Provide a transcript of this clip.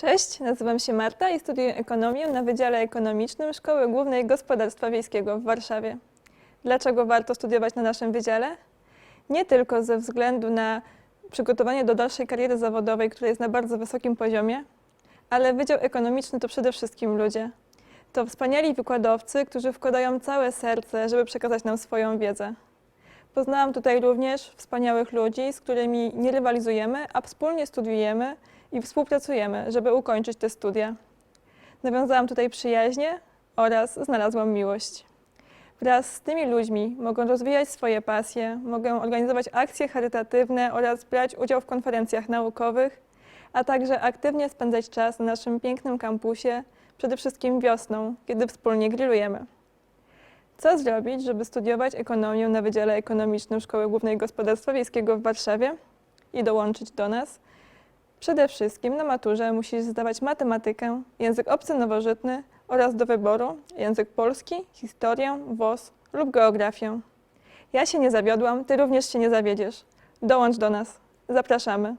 Cześć, nazywam się Marta i studiuję ekonomię na Wydziale Ekonomicznym Szkoły Głównej Gospodarstwa Wiejskiego w Warszawie. Dlaczego warto studiować na naszym wydziale? Nie tylko ze względu na przygotowanie do dalszej kariery zawodowej, która jest na bardzo wysokim poziomie, ale Wydział Ekonomiczny to przede wszystkim ludzie. To wspaniali wykładowcy, którzy wkładają całe serce, żeby przekazać nam swoją wiedzę. Poznałam tutaj również wspaniałych ludzi, z którymi nie rywalizujemy, a wspólnie studiujemy i współpracujemy, żeby ukończyć te studia. Nawiązałam tutaj przyjaźnie oraz znalazłam miłość. Wraz z tymi ludźmi mogą rozwijać swoje pasje, mogą organizować akcje charytatywne oraz brać udział w konferencjach naukowych, a także aktywnie spędzać czas na naszym pięknym kampusie, przede wszystkim wiosną, kiedy wspólnie grillujemy. Co zrobić, żeby studiować ekonomię na Wydziale Ekonomicznym Szkoły Głównej Gospodarstwa Wiejskiego w Warszawie i dołączyć do nas? Przede wszystkim na maturze musisz zdawać matematykę, język obcy nowożytny oraz do wyboru język polski, historię, WOS lub geografię. Ja się nie zawiodłam, ty również się nie zawiedziesz. Dołącz do nas. Zapraszamy.